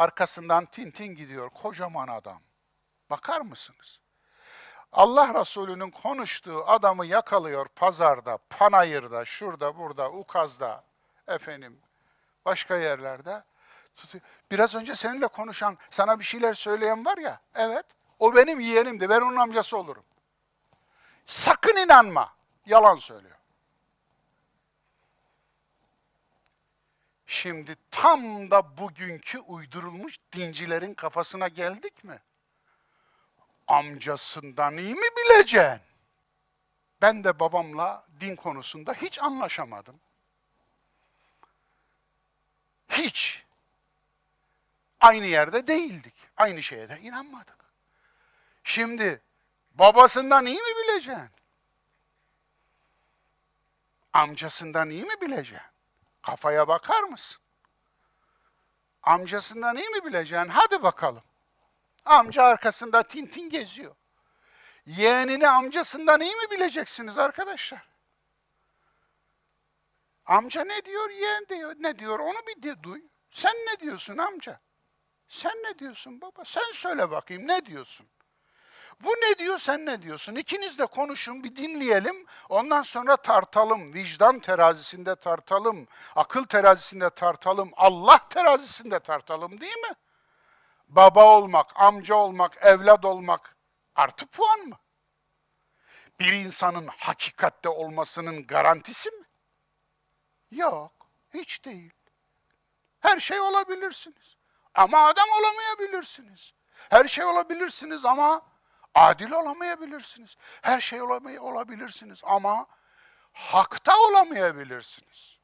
Arkasından Tintin gidiyor. Kocaman adam. Bakar mısınız? Allah Resulü'nün konuştuğu adamı yakalıyor pazarda, panayırda, şurada, burada, ukazda, efendim, başka yerlerde. Biraz önce seninle konuşan, sana bir şeyler söyleyen var ya, evet, o benim yeğenimdi, ben onun amcası olurum. Sakın inanma, yalan söylüyor. Şimdi tam da bugünkü uydurulmuş dincilerin kafasına geldik mi? Amcasından iyi mi bileceksin? Ben de babamla din konusunda hiç anlaşamadım. Hiç. Aynı yerde değildik. Aynı şeye de inanmadık. Şimdi babasından iyi mi bileceksin? Amcasından iyi mi bileceksin? Kafaya bakar mısın? Amcasından iyi mi bileceksin? Hadi bakalım. Amca arkasında tintin geziyor. Yeğenini amcasından iyi mi bileceksiniz arkadaşlar? Amca ne diyor, yeğen diyor, ne diyor onu bir de duy. Sen ne diyorsun amca? Sen ne diyorsun baba? Sen söyle bakayım ne diyorsun? Bu ne diyor, sen ne diyorsun? İkiniz de konuşun, bir dinleyelim. Ondan sonra tartalım. Vicdan terazisinde tartalım. Akıl terazisinde tartalım. Allah terazisinde tartalım değil mi? Baba olmak, amca olmak, evlat olmak artı puan mı? Bir insanın hakikatte olmasının garantisi mi? Yok, hiç değil. Her şey olabilirsiniz. Ama adam olamayabilirsiniz. Her şey olabilirsiniz ama adil olamayabilirsiniz. Her şey olamay olabilirsiniz ama hakta olamayabilirsiniz.